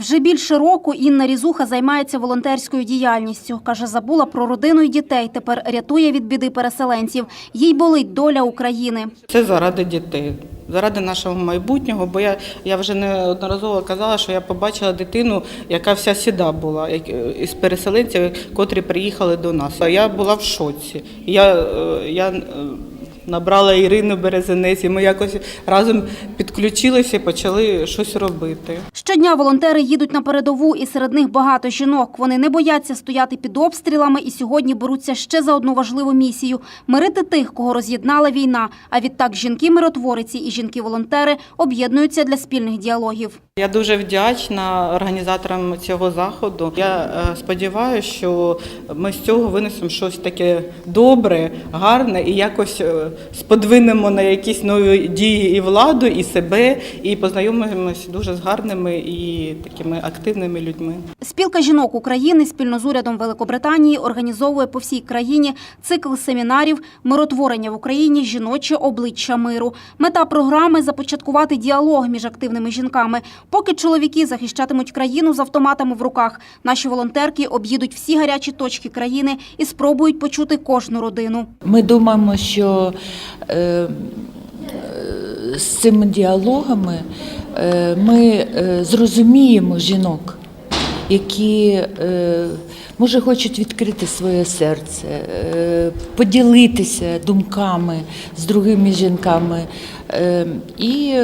Вже більше року Інна Різуха займається волонтерською діяльністю. Каже, забула про родину і дітей. Тепер рятує від біди переселенців. Їй болить доля України. Це заради дітей, заради нашого майбутнього. Бо я, я вже неодноразово казала, що я побачила дитину, яка вся сіда була як- із переселенців, котрі приїхали до нас. А я була в шоці. Я, е, я е, набрала Ірину Березинець, і ми якось разом підключилися і почали щось робити. Щодня волонтери їдуть на передову, і серед них багато жінок. Вони не бояться стояти під обстрілами і сьогодні беруться ще за одну важливу місію мирити тих, кого роз'єднала війна. А відтак жінки-миротвориці і жінки-волонтери об'єднуються для спільних діалогів. Я дуже вдячна організаторам цього заходу. Я е, сподіваюся, що ми з цього винесемо щось таке добре, гарне і якось е, сподвинемо на якісь нові дії і владу, і себе, і познайомимося дуже з гарними і такими активними людьми. Спілка жінок України спільно з урядом Великобританії організовує по всій країні цикл семінарів Миротворення в Україні жіноче обличчя миру. Мета програми започаткувати діалог між активними жінками. Поки чоловіки захищатимуть країну з автоматами в руках, наші волонтерки об'їдуть всі гарячі точки країни і спробують почути кожну родину. Ми думаємо, що е, з цими діалогами е, ми е, зрозуміємо жінок, які е, може хочуть відкрити своє серце, е, поділитися думками з другими жінками е, і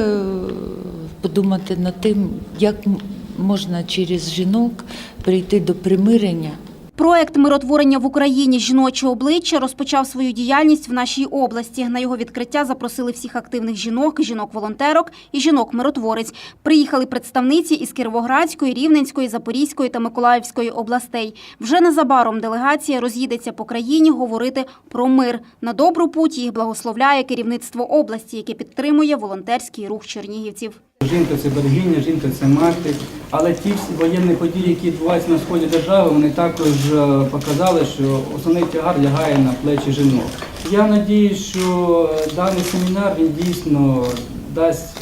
подумати над тим, як можна через жінок прийти до примирення. Проект миротворення в Україні жіноче обличчя розпочав свою діяльність в нашій області. На його відкриття запросили всіх активних жінок, жінок-волонтерок і жінок-миротворець. Приїхали представниці із Кіровоградської, Рівненської, Запорізької та Миколаївської областей. Вже незабаром делегація роз'їдеться по країні говорити про мир. На добру путь їх благословляє керівництво області, яке підтримує волонтерський рух чернігівців. Жінка це берегиня, жінка це мати. Але ті воєнні події, які відбуваються на сході держави, вони також е, показали, що основний тягар лягає на плечі жінок. Я надію, що е, даний семінар він дійсно дасть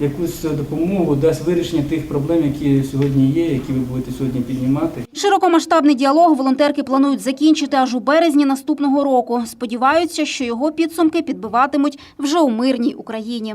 якусь допомогу, дасть вирішення тих проблем, які сьогодні є, які ви будете сьогодні піднімати. Широкомасштабний діалог волонтерки планують закінчити аж у березні наступного року. Сподіваються, що його підсумки підбиватимуть вже у мирній Україні.